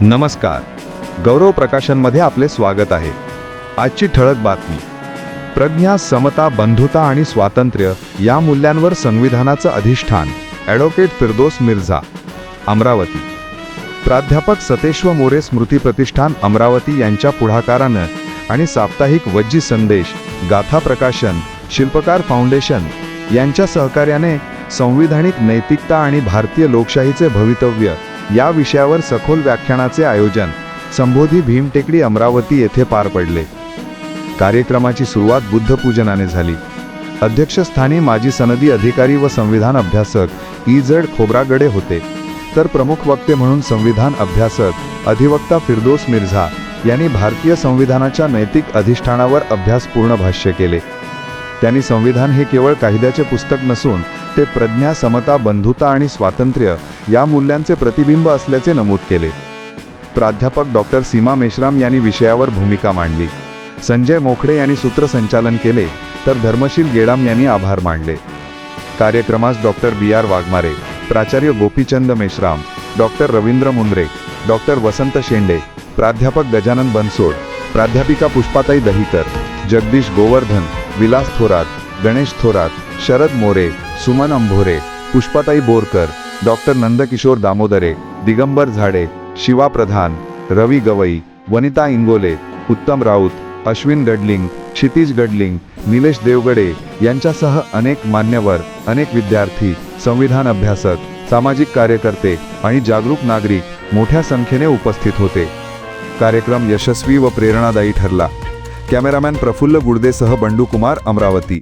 नमस्कार. गौरव प्रकाशनमध्ये आपले स्वागत आहे. आजची ठळक बातमी. प्रज्ञा समता बंधुता आणि स्वातंत्र्य या मूल्यांवर संविधानाचं अधिष्ठान ॲडव्होकेट फिरदोस मिर्झा. अमरावती. प्राध्यापक सतेश्व मोरे स्मृती प्रतिष्ठान अमरावती यांच्या पुढाकारानं आणि साप्ताहिक वज्जी संदेश गाथा प्रकाशन शिल्पकार फाउंडेशन यांच्या सहकार्याने संविधानिक नैतिकता आणि भारतीय लोकशाहीचे भवितव्य या विषयावर सखोल व्याख्यानाचे आयोजन संबोधी भीमटेकडी अमरावती येथे पार पडले. कार्यक्रमाची सुरुवात बुद्धपूजनाने झाली. अध्यक्षस्थानी माजी सनदी अधिकारी व संविधान अभ्यासक ई जड खोब्रागडे होते. तर प्रमुख वक्ते म्हणून संविधान अभ्यासक अधिवक्ता फिरदोस मिर्झा यांनी भारतीय संविधानाच्या नैतिक अधिष्ठानावर अभ्यासपूर्ण भाष्य केले. त्यांनी संविधान हे केवळ कायद्याचे पुस्तक नसून ते प्रज्ञा समता बंधुता आणि स्वातंत्र्य या मूल्यांचे प्रतिबिंब असल्याचे नमूद केले. प्राध्यापक डॉक्टर सीमा मेश्राम यांनी विषयावर भूमिका मांडली. संजय मोखडे यांनी सूत्रसंचालन केले तर धर्मशील गेडाम यांनी आभार मानले. कार्यक्रमास डॉक्टर बी आर वाघमारे प्राचार्य गोपीचंद मेश्राम डॉक्टर रवींद्र मुंद्रे डॉक्टर वसंत शेंडे प्राध्यापक गजानन बनसोड प्राध्यापिका पुष्पाताई दहीकर जगदीश गोवर्धन विलास थोरात गणेश थोरात शरद मोरे सुमन अंभोरे पुष्पाताई बोरकर डॉक्टर नंदकिशोर दामोदरे दिगंबर झाडे शिवा प्रधान रवी गवई वनिता इंगोले उत्तम राऊत अश्विन गडलिंग क्षितिज गडलिंग निलेश देवगडे यांच्यासह अनेक मान्यवर अनेक विद्यार्थी संविधान अभ्यासक सामाजिक कार्यकर्ते आणि जागरूक नागरिक मोठ्या संख्येने उपस्थित होते. कार्यक्रम यशस्वी व प्रेरणादायी ठरला. कॅमेरामॅन प्रफुल्ल गुडदेसह बंडू कुमार अमरावती.